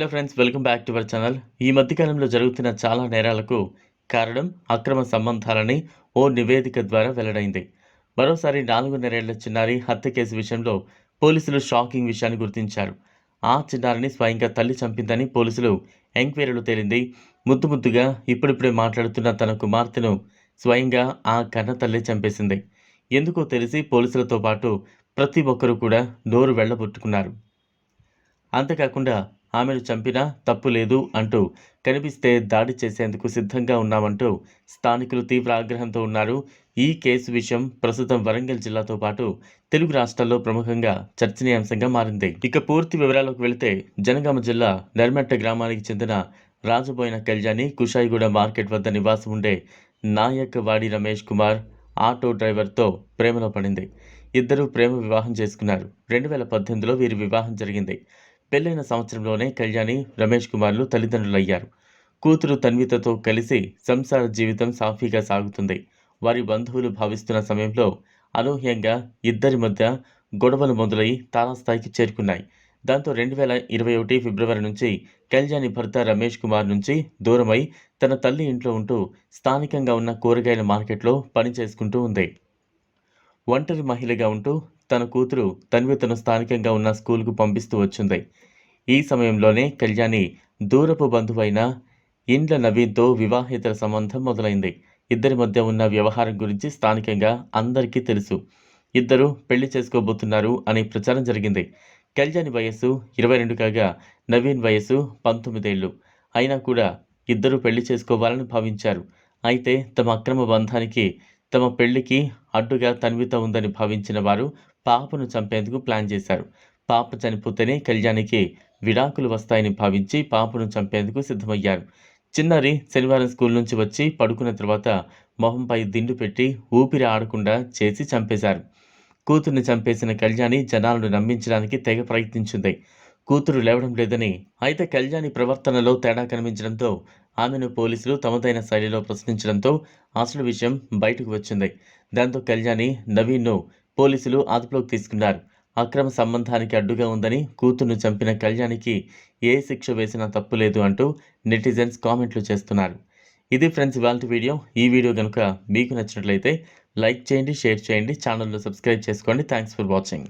Hello friends welcome back to our channel. ఈ మధ్యకాలంలో జరుగుతున్న చాలా నేరాలకు కారణం అక్రమ సంబంధాలని ఓ నివేదిక ద్వారా వెల్లడైంది. మరోసారి నాలుగున్నరేళ్ళ చిన్నారి హత్య కేసు విషయంలో పోలీసులు షాకింగ్ విషయాన్ని గుర్తించారు. ఆ చిన్నారిని స్వయంగా తల్లి చంపిందని పోలీసులు ఎంక్వైరీలో తేలింది. ముద్దు ముద్దుగా ఇప్పుడిప్పుడే మాట్లాడుతున్న తన కుమార్తెను స్వయంగా ఆ కన్న తల్లి చంపేసింది. ఎందుకో తెలిసి పోలీసులతో పాటు ప్రతి ఒక్కరూ కూడా నోరు వెళ్ళబొట్టుకున్నారు అంతేకాకుండా ఆమెను చంపినా తప్పు లేదు అంటూ కనిపిస్తే దాడి చేసేందుకు సిద్ధంగా ఉన్నామంటూ స్థానికులు తీవ్ర ఆగ్రహంతో ఉన్నారు. ఈ కేసు విషయం ప్రస్తుతం వరంగల్ జిల్లాతో పాటు తెలుగు రాష్ట్రాల్లో ప్రముఖంగా చర్చనీయాంశంగా మారింది. ఇక పూర్తి వివరాలకు వెళితే జనగామ జిల్లా నర్మెట్ట గ్రామానికి చెందిన రాజబోయిన కళ్యాణి కుషాయిగూడ మార్కెట్ వద్ద నివాసం ఉండే నాయక్ వాడి రమేష్ కుమార్ ఆటో డ్రైవర్తో ప్రేమలో పడింది. ఇద్దరూ ప్రేమ వివాహం చేసుకున్నారు. రెండు వేల పద్దెనిమిదిలో వీరి వివాహం జరిగింది. పెళ్ళైన సంవత్సరంలోనే కళ్యాణి రమేష్ కుమార్లు తల్లిదండ్రులయ్యారు. కూతురు తన్వితతో కలిసి సంసార జీవితం సాఫీగా సాగుతుంది. వారి బంధువులు భావిస్తున్న సమయంలో అనూహ్యంగా ఇద్దరి మధ్య గొడవలు మొదలై తారాస్థాయికి చేరుకున్నాయి. దాంతో రెండు వేల ఇరవై ఒకటి ఫిబ్రవరి నుంచి కళ్యాణి భర్త రమేష్ కుమార్ నుంచి దూరమై తన తల్లి ఇంట్లో ఉంటూ స్థానికంగా ఉన్న కూరగాయల మార్కెట్లో పని చేసుకుంటూ ఉంది. ఒంటరి మహిళగా ఉంటూ తన కూతురు తన్వితను స్థానికంగా ఉన్న స్కూల్కు పంపిస్తూ వచ్చింది. ఈ సమయంలోనే కళ్యాణి దూరపు బంధువైన ఇండ్ల నవీన్తో వివాహేతర సంబంధం మొదలైంది. ఇద్దరి మధ్య ఉన్న వ్యవహారం గురించి స్థానికంగా అందరికీ తెలుసు. ఇద్దరు పెళ్ళి చేసుకోబోతున్నారు అనే ప్రచారం జరిగింది. కళ్యాణి వయస్సు ఇరవై రెండు కాగా నవీన్ వయస్సు పంతొమ్మిదేళ్ళు. అయినా కూడా ఇద్దరు పెళ్ళి చేసుకోవాలని భావించారు. అయితే తమ అక్రమ బంధానికి తమ పెళ్ళికి అడ్డుగా తన్విత ఉందని భావించిన వారు పాపను చంపేందుకు ప్లాన్ చేశారు. పాప చనిపోతేనే కళ్యాణికి విడాకులు వస్తాయని భావించి పాపను చంపేందుకు సిద్ధమయ్యారు. చిన్నారి శనివారం స్కూల్ నుంచి వచ్చి పడుకున్న తర్వాత మొహంపై దిండు పెట్టి ఊపిరి ఆడకుండా చేసి చంపేశారు. కూతుర్ని చంపేసిన కళ్యాణి జనాలను నమ్మించడానికి తెగ ప్రయత్నించింది. కూతురు లేవడం లేదని అయితే కళ్యాణి ప్రవర్తనలో తేడా కనిపించడంతో ఆమెను పోలీసులు తమదైన శైలిలో ప్రశ్నించడంతో అసలు విషయం బయటకు వచ్చింది. దాంతో కళ్యాణి నవీన్ను పోలీసులు అదుపులోకి తీసుకున్నారు. అక్రమ సంబంధానికి అడ్డుగా ఉందని కూతురును చంపిన కళ్యాణికి ఏ శిక్ష వేసినా తప్పు లేదు అంటూ నెటిజన్స్ కామెంట్లు చేస్తున్నారు. ఇది ఫ్రెండ్స్ ఇవాళ వీడియో. ఈ వీడియో కనుక మీకు నచ్చినట్లయితే లైక్ చేయండి షేర్ చేయండి ఛానల్లో సబ్స్క్రైబ్ చేసుకోండి. Thanks for watching.